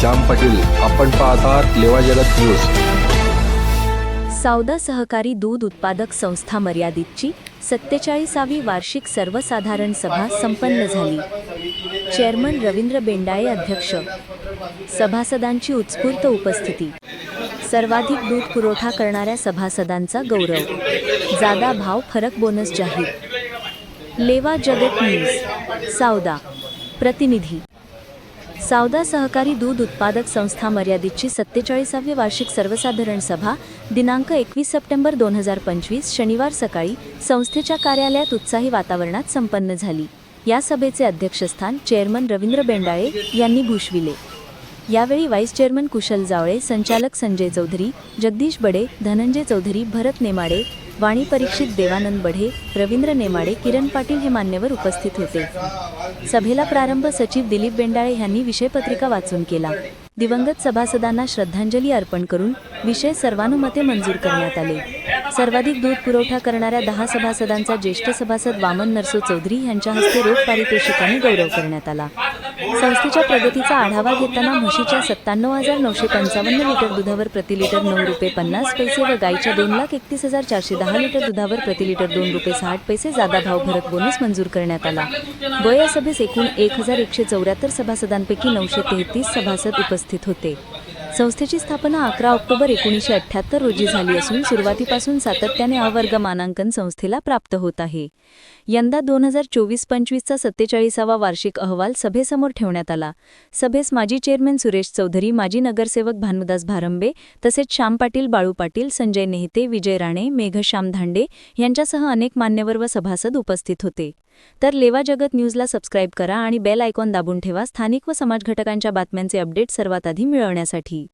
श्याम पाटील आपण पाहत आहात लेवा जगत न्यूज. सावदा सहकारी दूध उत्पादक संस्था मर्यादितची सत्तेचाळीसावी वार्षिक सर्वसाधारण सभा संपन्न झाली. चेअरमन रवींद्र बेंडाळे अध्यक्ष. सभासदांची उत्स्फूर्त उपस्थिती. सर्वाधिक दूध पुरवठा करणाऱ्या सभासदांचा गौरव. जादा भाव फरक बोनस जाहीर. लेवा जगत न्यूज सावदा प्रतिनिधी. सावदा सहकारी दूध उत्पादक संस्था मर्यादितची सत्तेचाळीसावी वार्षिक सर्वसाधारण सभा दिनांक एकवीस सप्टेंबर दोन हजार पंचवीस शनिवार सकाळी संस्थेच्या कार्यालयात उत्साही वातावरणात संपन्न झाली. या सभेचे अध्यक्षस्थान चेअरमन रवींद्र बेंडाळे यांनी भूषविले. यावेळी व्हाईस चेअरमन कुशल जावळे संचालक संजय चौधरी जगदीश बडे धनंजय चौधरी भरत नेमाडे वाणी परीक्षित देवानंद बढे रवींद्र नेमाडे किरण पाटील हे मान्यवर उपस्थित होते. सभेला प्रारंभ सचिव दिलीप बेंडाळे यांनी विषयपत्रिका वाचून केला. दिवंगत सभासदांना श्रद्धांजली अर्पण करून विषय सर्वानुमते मंजूर करण्यात आले. सर्वाधिक दूध पुरवठा करणाऱ्या दहा सभासदांचा ज्येष्ठ सभासद वामन नरसो चौधरी यांच्या हस्ते रोख पारितोषिकाने गौरव करण्यात आला. संस्थेच्या प्रगतीचा आढावा घेताना म्हशीच्या सत्त्याण्णव हजार नऊशे पंचावन्न लिटर दुधावर प्रति लिटर नऊ रुपये पन्नास पैसे व गाईच्या दोन लाख एकतीस हजार चारशे दहा लिटर दुधावर प्रति लिटर दोन रुपये साठ पैसे जादा भाव भरक बोनस मंजूर करण्यात आला. व या सभेस एकूण एक हजार एकशे चौऱ्याहत्तर सभासदांपैकी नऊशे तेहतीस सभासद उपस्थित होते. संस्थेची स्थापना अकरा ऑक्टोबर एकोणीसशे अठ्ठ्याहत्तर रोजी झाली असून सुरुवातीपासून सातत्याने अवर्ग मानांकन संस्थेला प्राप्त होत आहे. यंदा दोन हजार चोवीस पंचवीसचा सत्तेचाळीसावा वार्षिक अहवाल सभेसमोर ठेवण्यात आला. सभेस माजी चेअरमन सुरेश चौधरी माजी नगरसेवक भानुदास भारंबे तसेच श्याम पाटील बाळू पाटील संजय नेहते विजय राणे मेघश्याम धांडे यांच्यासह अनेक मान्यवर व सभासद उपस्थित होते. तर लेवा जगत न्यूजला सबस्क्राईब करा आणि बेल आयकॉन दाबून ठेवा. स्थानिक व समाज घटकांच्या बातम्यांचे अपडेट सर्वात आधी मिळवण्यासाठी.